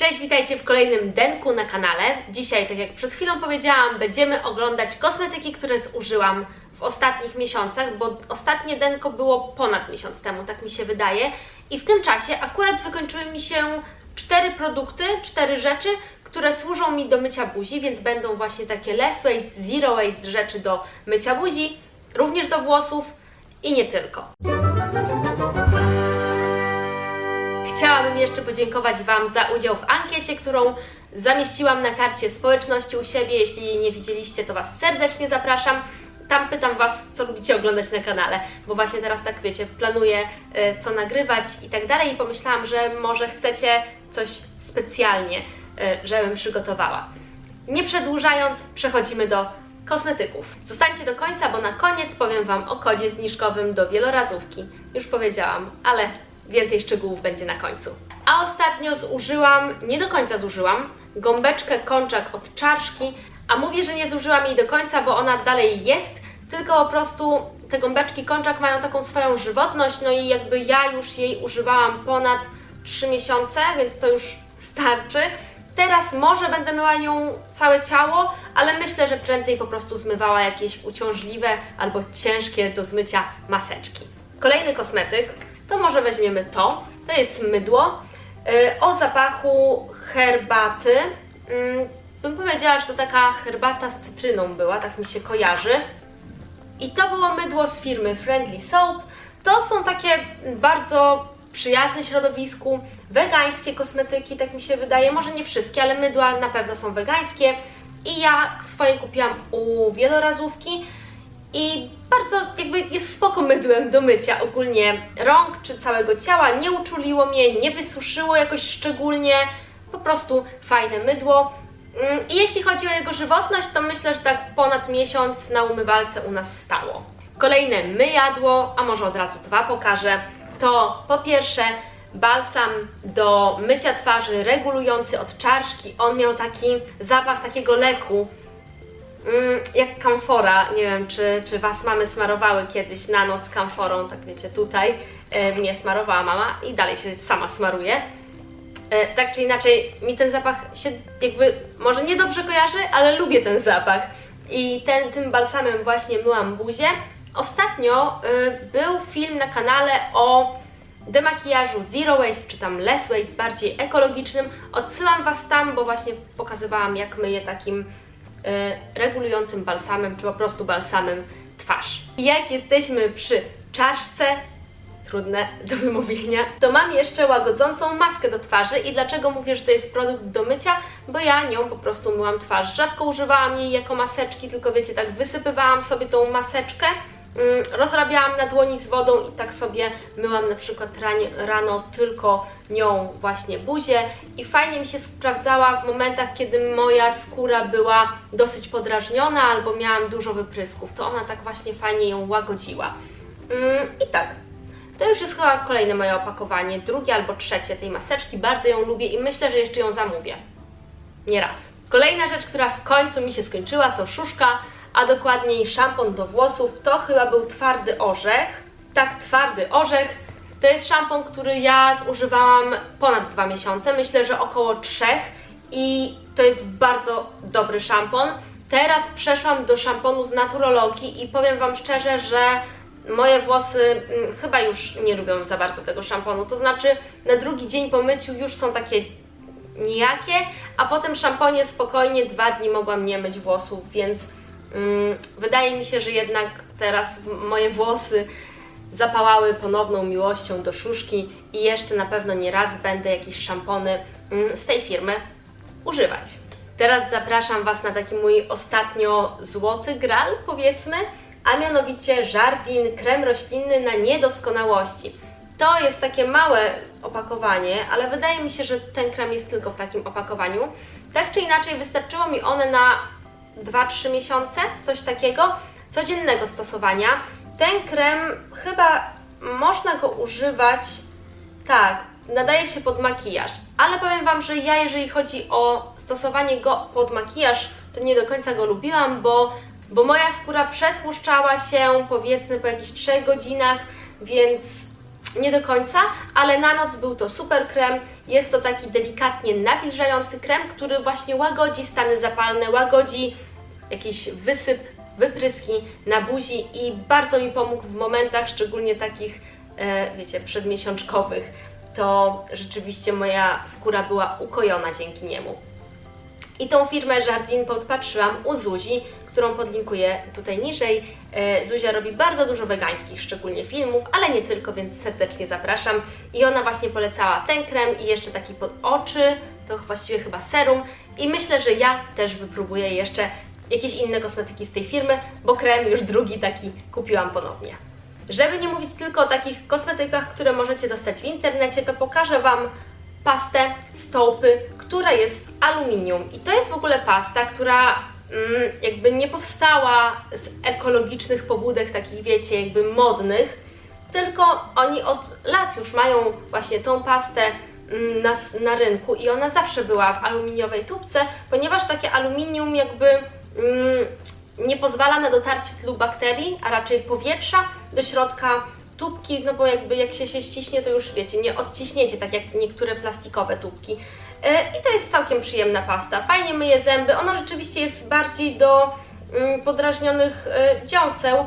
Cześć, witajcie w kolejnym denku na kanale. Dzisiaj, tak jak przed chwilą powiedziałam, będziemy oglądać kosmetyki, które zużyłam w ostatnich miesiącach, bo ostatnie denko było ponad miesiąc temu, tak mi się wydaje. I w tym czasie akurat wykończyły mi się cztery produkty, cztery rzeczy, które służą mi do mycia buzi, więc będą właśnie takie less waste, zero waste rzeczy do mycia buzi, również do włosów i nie tylko. Chciałabym jeszcze podziękować Wam za udział w ankiecie, którą zamieściłam na karcie społeczności u siebie. Jeśli jej nie widzieliście, to Was serdecznie zapraszam. Tam pytam Was, co lubicie oglądać na kanale, bo właśnie teraz tak wiecie, planuję e, co nagrywać i tak dalej i pomyślałam, że może chcecie coś specjalnie, e, żebym przygotowała. Nie przedłużając, przechodzimy do kosmetyków. Zostańcie do końca, bo na koniec powiem Wam o kodzie zniżkowym do wielorazówki. Już powiedziałam, ale więcej szczegółów będzie na końcu. A ostatnio zużyłam, nie do końca zużyłam, gąbeczkę konczak od czaszki, a mówię, że nie zużyłam jej do końca, bo ona dalej jest, tylko po prostu te gąbeczki konczak mają taką swoją żywotność, no i jakby ja już jej używałam ponad 3 miesiące, więc to już starczy. Teraz może będę myła nią całe ciało, ale myślę, że prędzej po prostu zmywała jakieś uciążliwe albo ciężkie do zmycia maseczki. Kolejny kosmetyk to może weźmiemy to. To jest mydło yy, o zapachu herbaty. Yy, bym powiedziała, że to taka herbata z cytryną była, tak mi się kojarzy. I to było mydło z firmy Friendly Soap. To są takie bardzo przyjazne środowisku, wegańskie kosmetyki, tak mi się wydaje. Może nie wszystkie, ale mydła na pewno są wegańskie. I ja swoje kupiłam u wielorazówki i bardzo jakby jest spoko mydłem do mycia ogólnie rąk czy całego ciała. Nie uczuliło mnie, nie wysuszyło jakoś szczególnie. Po prostu fajne mydło. Mm, I jeśli chodzi o jego żywotność, to myślę, że tak ponad miesiąc na umywalce u nas stało. Kolejne myjadło, a może od razu dwa pokażę, to po pierwsze balsam do mycia twarzy regulujący od czaszki. On miał taki zapach takiego leku, mm, jak kamfora. Nie wiem, czy, czy Was mamy smarowały kiedyś na noc kamforą, tak wiecie, tutaj. E, mnie smarowała mama i dalej się sama smaruje. E, tak czy inaczej, mi ten zapach się jakby może niedobrze kojarzy, ale lubię ten zapach. I ten, tym balsamem właśnie myłam buzię. Ostatnio y, był film na kanale o demakijażu Zero Waste, czy tam Less Waste, bardziej ekologicznym. Odsyłam Was tam, bo właśnie pokazywałam, jak myję takim regulującym balsamem, czy po prostu balsamem twarz. Jak jesteśmy przy czaszce, trudne do wymówienia, to mam jeszcze łagodzącą maskę do twarzy i dlaczego mówię, że to jest produkt do mycia? Bo ja nią po prostu myłam twarz. Rzadko używałam jej jako maseczki, tylko wiecie, tak wysypywałam sobie tą maseczkę, rozrabiałam na dłoni z wodą i tak sobie myłam na przykład rano tylko nią właśnie buzię i fajnie mi się sprawdzała w momentach, kiedy moja skóra była dosyć podrażniona albo miałam dużo wyprysków, to ona tak właśnie fajnie ją łagodziła. Mm, I tak, to już jest chyba kolejne moje opakowanie, drugie albo trzecie tej maseczki. Bardzo ją lubię i myślę, że jeszcze ją zamówię. Nie raz. Kolejna rzecz, która w końcu mi się skończyła, to szuszka, a dokładniej szampon do włosów. To chyba był twardy orzech. Tak, twardy orzech. To jest szampon, który ja zużywałam ponad dwa miesiące, myślę, że około trzech i to jest bardzo dobry szampon. Teraz przeszłam do szamponu z naturologii i powiem Wam szczerze, że moje włosy mm, chyba już nie lubią za bardzo tego szamponu. To znaczy, na drugi dzień po myciu już są takie nijakie, a potem szamponie spokojnie dwa dni mogłam nie myć włosów, więc wydaje mi się, że jednak teraz moje włosy zapałały ponowną miłością do szuszki i jeszcze na pewno nie raz będę jakieś szampony z tej firmy używać. Teraz zapraszam Was na taki mój ostatnio złoty gral, powiedzmy, a mianowicie Jardin krem roślinny na niedoskonałości. To jest takie małe opakowanie, ale wydaje mi się, że ten krem jest tylko w takim opakowaniu. Tak czy inaczej, wystarczyło mi one na 2-3 miesiące, coś takiego, codziennego stosowania. Ten krem chyba można go używać tak, nadaje się pod makijaż, ale powiem Wam, że ja jeżeli chodzi o stosowanie go pod makijaż, to nie do końca go lubiłam, bo, bo moja skóra przetłuszczała się powiedzmy po jakichś 3 godzinach, więc nie do końca, ale na noc był to super krem. Jest to taki delikatnie nawilżający krem, który właśnie łagodzi stany zapalne, łagodzi jakiś wysyp, wypryski na buzi i bardzo mi pomógł w momentach, szczególnie takich, e, wiecie, przedmiesiączkowych. To rzeczywiście moja skóra była ukojona dzięki niemu. I tą firmę Jardin podpatrzyłam u Zuzi, którą podlinkuję tutaj niżej. E, Zuzia robi bardzo dużo wegańskich, szczególnie filmów, ale nie tylko, więc serdecznie zapraszam. I ona właśnie polecała ten krem i jeszcze taki pod oczy, to właściwie chyba serum. I myślę, że ja też wypróbuję jeszcze jakieś inne kosmetyki z tej firmy, bo krem już drugi taki kupiłam ponownie. Żeby nie mówić tylko o takich kosmetykach, które możecie dostać w internecie, to pokażę Wam pastę stopy, która jest w aluminium. I to jest w ogóle pasta, która jakby nie powstała z ekologicznych pobudek, takich wiecie, jakby modnych, tylko oni od lat już mają właśnie tą pastę mm, na, na rynku i ona zawsze była w aluminiowej tubce, ponieważ takie aluminium jakby mm, nie pozwala na dotarcie tylu bakterii, a raczej powietrza do środka tubki, no bo jakby jak się się ściśnie, to już wiecie, nie odciśniecie, tak jak niektóre plastikowe tubki. E, I to jest całkiem przyjemna pasta. Fajnie myje zęby. Ona rzeczywiście jest bardziej do mm, podrażnionych e, dziąseł.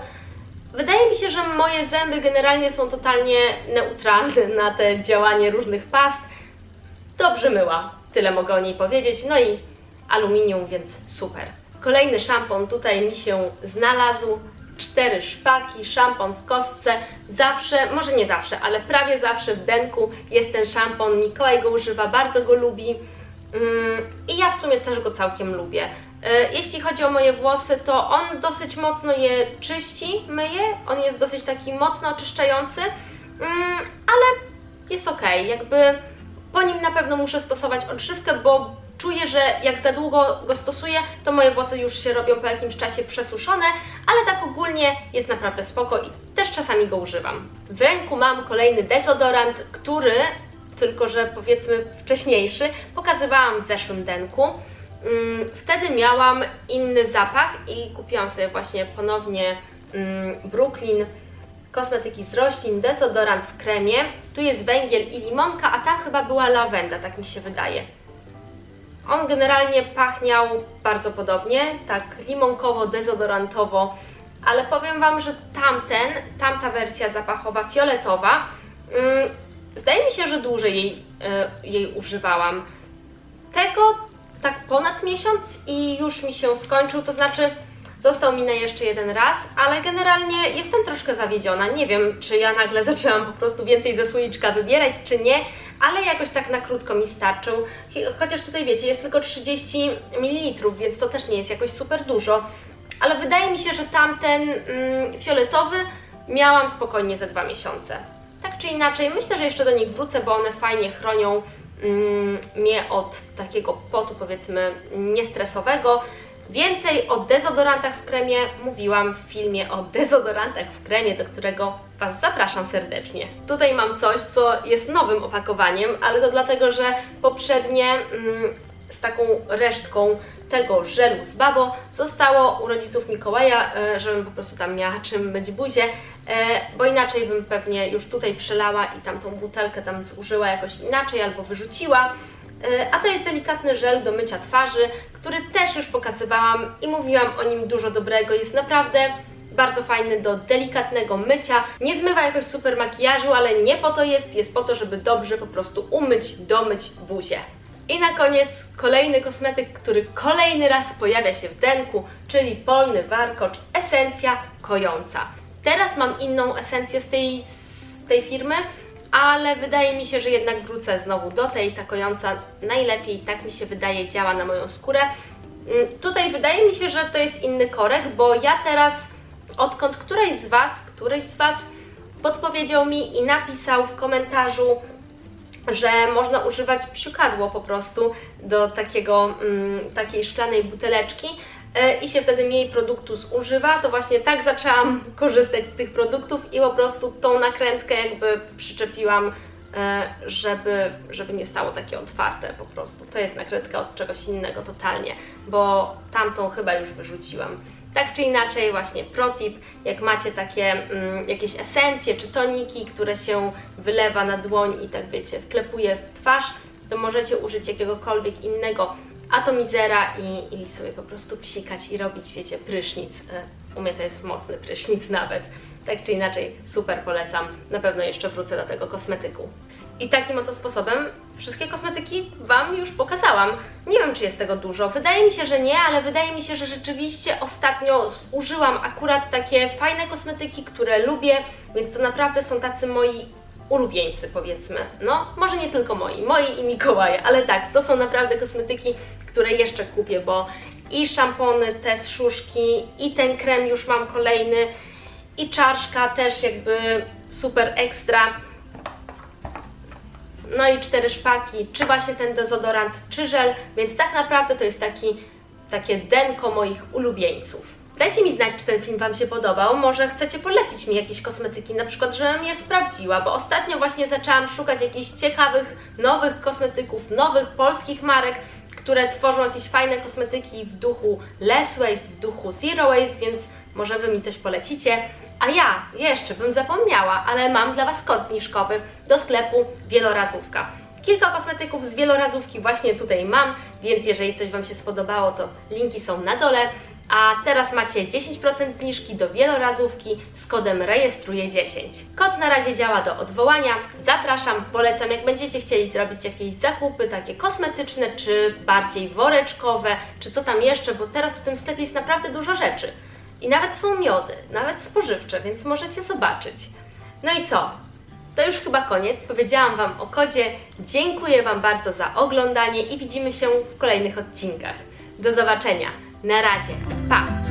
Wydaje mi się, że moje zęby generalnie są totalnie neutralne na te działanie różnych past. Dobrze myła, tyle mogę o niej powiedzieć. No i aluminium, więc super. Kolejny szampon tutaj mi się znalazł. Cztery szpaki, szampon w kostce. Zawsze, może nie zawsze, ale prawie zawsze w denku jest ten szampon. Mikołaj go używa, bardzo go lubi. Mm, I ja w sumie też go całkiem lubię. E, Jeśli chodzi o moje włosy, to on dosyć mocno je czyści, myje. On jest dosyć taki mocno oczyszczający, mm, ale jest ok. Jakby po nim na pewno muszę stosować odżywkę, bo czuję, że jak za długo go stosuję, to moje włosy już się robią po jakimś czasie przesuszone, ale tak ogólnie jest naprawdę spoko i też czasami go używam. W ręku mam kolejny dezodorant, który, tylko że powiedzmy wcześniejszy, pokazywałam w zeszłym denku. Mm, Wtedy miałam inny zapach i kupiłam sobie właśnie ponownie mm, Brooklyn kosmetyki z roślin, dezodorant w kremie. Tu jest węgiel i limonka, a tam chyba była lawenda, tak mi się wydaje. On generalnie pachniał bardzo podobnie, tak limonkowo-dezodorantowo, ale powiem Wam, że tamten, tamta wersja zapachowa, fioletowa, mm, zdaje mi się, że dłużej jej, y, jej używałam. Tego tak ponad miesiąc i już mi się skończył, to znaczy został mi na jeszcze jeden raz, ale generalnie jestem troszkę zawiedziona. Nie wiem, czy ja nagle zaczęłam po prostu więcej ze słoiczka wybierać, czy nie, ale jakoś tak na krótko mi starczył. Chociaż tutaj wiecie, jest tylko 30 ml, więc to też nie jest jakoś super dużo. Ale wydaje mi się, że tamten mm, fioletowy miałam spokojnie ze dwa miesiące. Tak czy inaczej, myślę, że jeszcze do nich wrócę, bo one fajnie chronią mm, mnie od takiego potu, powiedzmy, niestresowego. Więcej o dezodorantach w kremie mówiłam w filmie o dezodorantach w kremie, do którego Was zapraszam serdecznie. Tutaj mam coś, co jest nowym opakowaniem, ale to dlatego, że poprzednie mm, z taką resztką tego żelu z babo zostało u rodziców Mikołaja, e, żebym po prostu tam miała czym myć buzię, e, bo inaczej bym pewnie już tutaj przelała i tam tą butelkę tam zużyła jakoś inaczej albo wyrzuciła. E, A to jest delikatny żel do mycia twarzy, który też już pokazywałam i mówiłam o nim dużo dobrego. Jest naprawdę bardzo fajny do delikatnego mycia. Nie zmywa jakoś super makijażu, ale nie po to jest, jest po to, żeby dobrze po prostu umyć, domyć buzię. I na koniec kolejny kosmetyk, który kolejny raz pojawia się w denku, czyli polny warkocz, esencja kojąca. Teraz mam inną esencję z tej, z tej firmy, ale wydaje mi się, że jednak wrócę znowu do tej, ta kojąca najlepiej, tak mi się wydaje, działa na moją skórę. Mm, Tutaj wydaje mi się, że to jest inny korek, bo ja teraz, odkąd któreś z Was, któryś z Was podpowiedział mi i napisał w komentarzu, że można używać psiukadło po prostu do takiego, mm, takiej szklanej buteleczki i się wtedy mniej produktu zużywa, to właśnie tak zaczęłam korzystać z tych produktów i po prostu tą nakrętkę jakby przyczepiłam, e, żeby, żeby nie stało takie otwarte po prostu. To jest nakrętka od czegoś innego totalnie, bo tamtą chyba już wyrzuciłam. Tak czy inaczej, właśnie protip, jak macie takie mm, jakieś esencje czy toniki, które się wylewa na dłoń i tak wiecie, wklepuje w twarz, to możecie użyć jakiegokolwiek innego atomizera i, i sobie po prostu psikać i robić, wiecie, prysznic. E, U mnie to jest mocny prysznic nawet. Tak czy inaczej, super polecam. Na pewno jeszcze wrócę do tego kosmetyku. I takim oto sposobem wszystkie kosmetyki Wam już pokazałam. Nie wiem, czy jest tego dużo. Wydaje mi się, że nie, ale wydaje mi się, że rzeczywiście ostatnio użyłam akurat takie fajne kosmetyki, które lubię, więc to naprawdę są tacy moi ulubieńcy, powiedzmy. No, może nie tylko moi, moi i Mikołaje, ale tak, to są naprawdę kosmetyki, które jeszcze kupię, bo i szampony, te z szuszki, i ten krem już mam kolejny, i czaszka też jakby super ekstra. No i cztery szpaki, czy właśnie ten dezodorant, czy żel, więc tak naprawdę to jest taki, takie denko moich ulubieńców. Dajcie mi znać, czy ten film Wam się podobał. Może chcecie polecić mi jakieś kosmetyki, na przykład, żebym je sprawdziła, bo ostatnio właśnie zaczęłam szukać jakichś ciekawych, nowych kosmetyków, nowych polskich marek, które tworzą jakieś fajne kosmetyki w duchu less waste, w duchu zero waste, więc może Wy mi coś polecicie. A ja jeszcze bym zapomniała, ale mam dla Was kod zniżkowy do sklepu Wielorazówka. Kilka kosmetyków z wielorazówki właśnie tutaj mam, więc jeżeli coś Wam się spodobało, to linki są na dole. A teraz macie 10% zniżki do wielorazówki z kodem rejestruję10. Kod na razie działa do odwołania. Zapraszam, polecam, jak będziecie chcieli zrobić jakieś zakupy takie kosmetyczne, czy bardziej woreczkowe, czy co tam jeszcze, bo teraz w tym sklepie jest naprawdę dużo rzeczy. I nawet są miody, nawet spożywcze, więc możecie zobaczyć. No i co? To już chyba koniec. Powiedziałam Wam o kodzie. Dziękuję Wam bardzo za oglądanie i widzimy się w kolejnych odcinkach. Do zobaczenia. Na razie. Pa!